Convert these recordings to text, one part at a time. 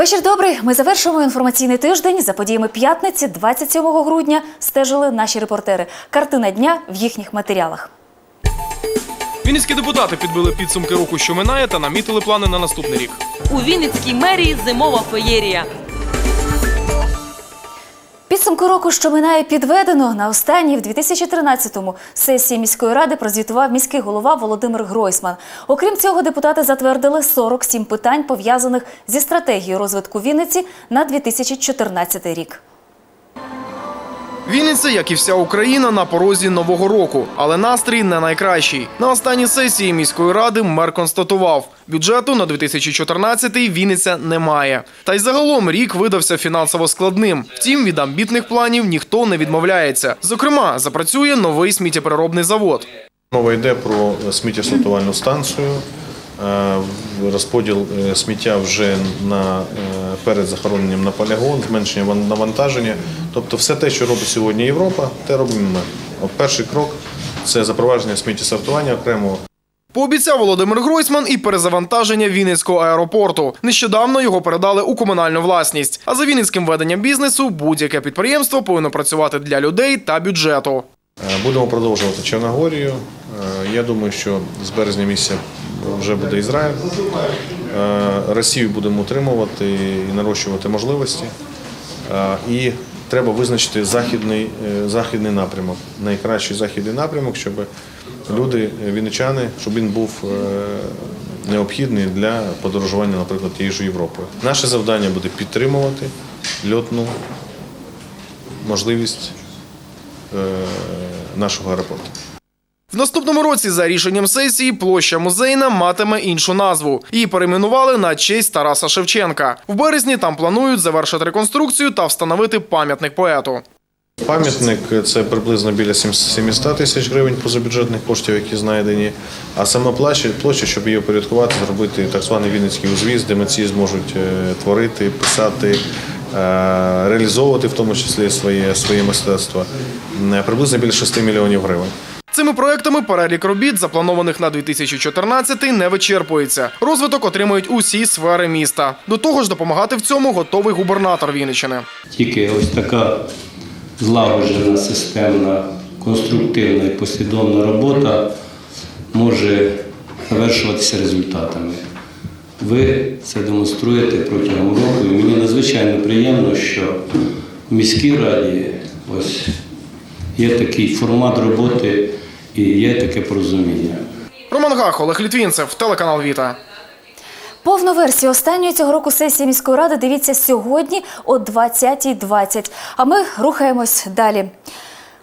Вечір добрий. Ми завершуємо інформаційний тиждень. За подіями п'ятниці, 27 грудня, стежили наші репортери. Картина дня в їхніх матеріалах. Вінницькі депутати підбили підсумки року, що минає, та намітили плани на наступний рік. У Вінницькій мерії зимова феєрія. Підсумки року, що минає, підведено на останній в 2013-му сесії міської ради прозвітував міський голова Володимир Гройсман. Окрім цього, депутати затвердили 47 питань, пов'язаних зі стратегією розвитку Вінниці на 2014 рік. Вінниця, як і вся Україна, на порозі нового року, але настрій не найкращий. На останній сесії міської ради мер констатував, бюджету на 2014-й Вінниця немає. Та й загалом рік видався фінансово складним. Втім, від амбітних планів ніхто не відмовляється. Зокрема, запрацює новий сміттєпереробний завод. Мова йде про сміттєсортувальну станцію, е, розподіл е, сміття вже на, е, перед захороненням на полігон, зменшення навантаження. Тобто все те, що робить сьогодні Європа, те робимо ми. От перший крок це запровадження сміттєсортування окремого. Пообіцяв Володимир Гройсман і перезавантаження Вінницького аеропорту. Нещодавно його передали у комунальну власність. А за Вінницьким веденням бізнесу будь-яке підприємство повинно працювати для людей та бюджету. Е, Будемо продовжувати Чорногорію. Е, Я думаю, що з березня місяця вже буде Ізраїль. Е, Росію будемо утримувати і нарощувати можливості. Е, І треба визначити західний, е, західний напрямок, найкращий західний напрямок, щоб люди, вінничани, щоб він був необхідний для подорожування, наприклад, тією ж Європою. Наше завдання буде підтримувати льотну можливість нашого аеропорту. В наступному році, за рішенням сесії, площа музейна матиме іншу назву. Її перейменували на честь Тараса Шевченка. В березні там планують завершити реконструкцію та встановити пам'ятник поету. Пам'ятник це приблизно біля 700 тисяч гривень позабюджетних коштів, які знайдені. А сама площа, щоб її опорядкувати, зробити так званий Вінницький узвіз, де митці зможуть е, творити, писати, е, реалізовувати в тому числі своє, своє мистецтво. Е, Приблизно біля 6 мільйонів гривень. Цими проектами перелік робіт, запланованих на 2014 не вичерпується. Розвиток отримують усі сфери міста. До того ж, допомагати в цьому готовий губернатор Вінниччини. Тільки ось така злагоджена, системна, конструктивна і послідовна робота може завершуватися результатами. Ви це демонструєте протягом року. І мені надзвичайно приємно, що в міській раді ось є такий формат роботи і є таке порозуміння. Роман Гах, Олег Літвінцев, телеканал Віта. Повну версію останньої цього року сесії міської ради дивіться сьогодні о 20.20. А ми рухаємось далі.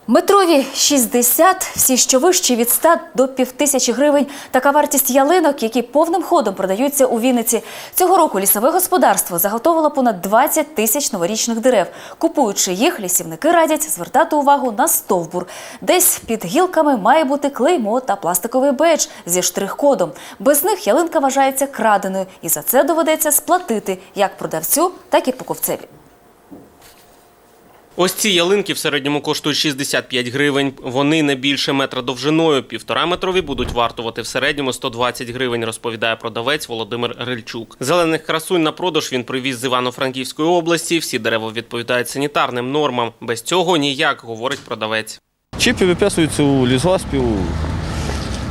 Метрові 60, всі що вищі від 100 до півтисячі гривень. Така вартість ялинок, які повним ходом продаються у Вінниці. Цього року лісове господарство заготовило понад 20 тисяч новорічних дерев. Купуючи їх, лісівники радять звертати увагу на стовбур. Десь під гілками має бути клеймо та пластиковий бедж зі штрих-кодом. Без них ялинка вважається краденою, і за це доведеться сплатити як продавцю, так і покупцеві. Ось ці ялинки в середньому коштують 65 гривень. Вони не більше метра довжиною. Півтора метрові будуть вартувати в середньому 120 гривень, розповідає продавець Володимир Рильчук. Зелених красунь на продаж він привіз з Івано-Франківської області. Всі дерева відповідають санітарним нормам. Без цього ніяк, говорить продавець. Чіпи виписуються у лісгоспів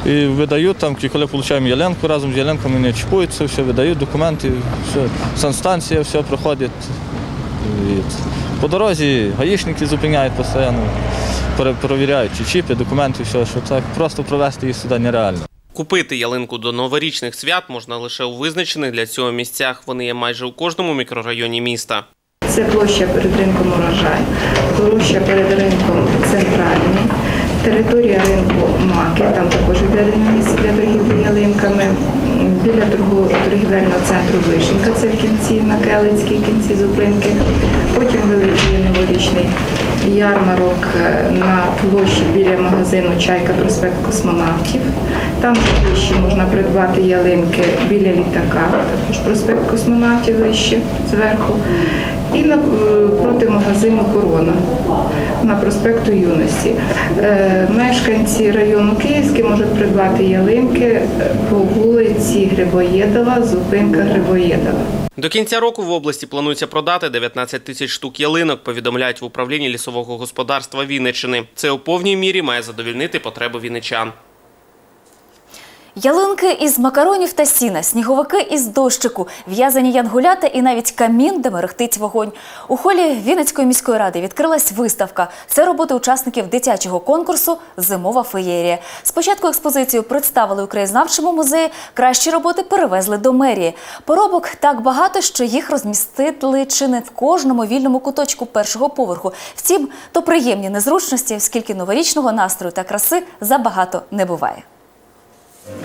і видають там, коли отримуємо ялинку, разом з ялинками не чіпуються, все видають документи, все, санстанція все проходить. По дорозі гаїшники зупиняють постійно, перевіряють, чи чіпи, документи, все, що так просто провести їх сюди нереально. Купити ялинку до новорічних свят можна лише у визначених для цього місцях. Вони є майже у кожному мікрорайоні міста. Це площа перед ринком урожай, площа перед ринком центральний, територія ринку Маки, там також відведено місце для торгівлі ялинками. Біля торгівельного центру Вишенька, це в кінці на Келицькій кінці зупинки. Потім великий новорічний ярмарок е, на площі біля магазину Чайка проспект космонавтів. Там вище можна придбати ялинки біля літака, також проспект космонавтів вище зверху. І на, е, проти магазину Корона на проспекту Юності. Е, Мешканці району Київський можуть придбати ялинки по вулиці Грибоєдова, зупинка Грибоєдова. До кінця року в області планується продати 19 тисяч штук ялинок, повідомляють в управлінні лісового господарства Вінниччини. Це у повній мірі має задовільнити потреби вінничан. Ялинки із макаронів та сіна, сніговики із дощику, в'язані янгулята і навіть камін, де мерехтить вогонь. У холі Вінницької міської ради відкрилась виставка. Це роботи учасників дитячого конкурсу Зимова феєрія. Спочатку експозицію представили у краєзнавчому музеї. Кращі роботи перевезли до мерії. Поробок так багато, що їх розмістили чи не в кожному вільному куточку першого поверху. Втім, то приємні незручності, оскільки новорічного настрою та краси забагато не буває.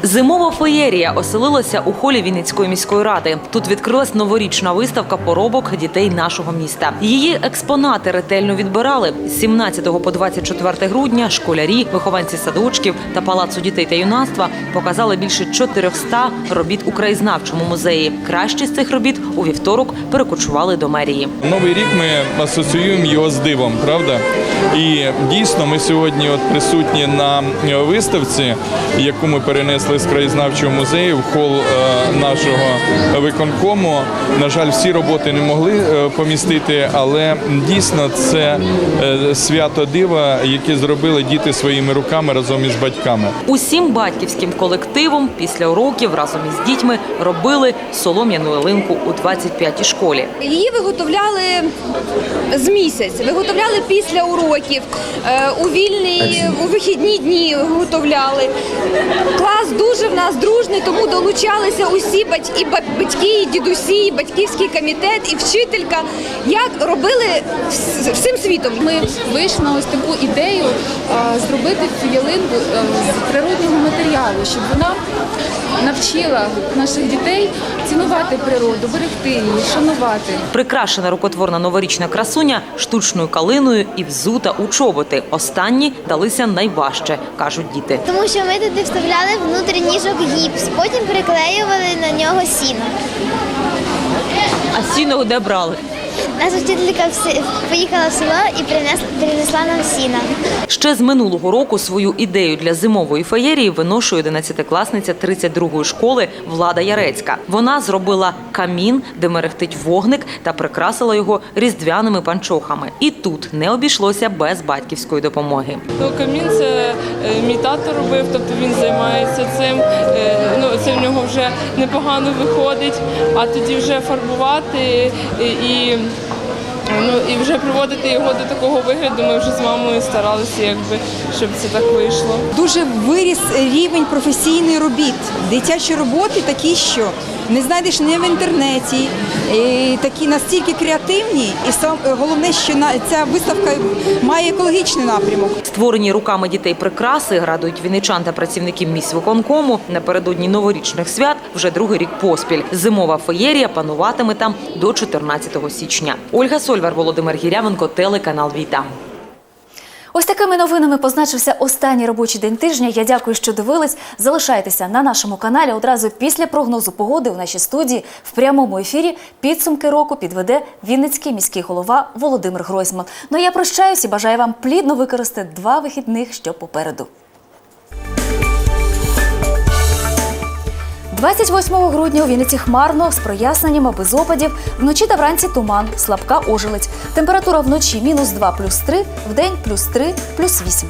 Зимова феєрія оселилася у холі Вінницької міської ради. Тут відкрилась новорічна виставка поробок дітей нашого міста. Її експонати ретельно відбирали з 17 по 24 грудня. Школярі, вихованці садочків та палацу дітей та юнацтва показали більше 400 робіт у краєзнавчому музеї. Кращі з цих робіт у вівторок перекочували до мерії. Новий рік ми асоціюємо його з дивом, правда? І дійсно ми сьогодні от присутні на виставці, яку ми перенесли з краєзнавчого музею в хол е, нашого виконкому. На жаль, всі роботи не могли е, помістити, але дійсно це е, свято дива, яке зробили діти своїми руками разом із батьками. Усім батьківським колективом після уроків разом із дітьми робили солом'яну ялинку у 25-й школі. Її виготовляли з місяць, виготовляли після уроків, у вільні, у вихідні дні виготовляли. Клас дуже в нас дружний, тому долучалися усі батьки, батьки, і дідусі, і батьківський комітет, і вчителька, як робили вс- всім світом. Ми вийшли на ось таку ідею зробити ялинку з природнього матеріалу, щоб вона навчила наших дітей цінувати природу, берегти її, шанувати. Прикрашена рукотворна новорічна красуня штучною калиною і взута у чоботи. Останні далися найважче, кажуть діти. Тому що ми туди вставляли внутрі ніжок гіпс, потім приклеювали на нього сіно. А сіно де брали? Наша вчителька всі- поїхала в село і принесла, принесла нам сіна. Ще з минулого року свою ідею для зимової феєрії виношує 11-класниця 32-ї школи Влада Ярецька. Вона зробила камін, де мерехтить вогник, та прикрасила його різдвяними панчохами. І тут не обійшлося без батьківської допомоги. Ну, камін це е, мій тато робив, тобто він займається цим. Вже непогано виходить, а тоді вже фарбувати і, ну, і вже приводити його до такого вигляду. Ми вже з мамою старалися, якби, щоб це так вийшло. Дуже виріс рівень професійних робіт. Дитячі роботи такі, що не знайдеш ні в інтернеті, і такі настільки креативні, і сам головне, що ця виставка має екологічний напрямок. Створені руками дітей прикраси радують вінничан та працівників міськвиконкому напередодні новорічних свят вже другий рік поспіль. Зимова феєрія пануватиме там до 14 січня. Ольга Сольвар, Володимир Гірявенко, телеканал Віта. Ось такими новинами позначився останній робочий день тижня. Я дякую, що дивились. Залишайтеся на нашому каналі. Одразу після прогнозу погоди у нашій студії в прямому ефірі підсумки року підведе Вінницький міський голова Володимир Гройсман. Ну я прощаюсь і бажаю вам плідно використати два вихідних, що попереду. 28 грудня у Вінниці хмарно з проясненнями без опадів. Вночі та вранці туман, слабка ожеледь. Температура вночі мінус 2 плюс 3, вдень плюс 3 плюс 8.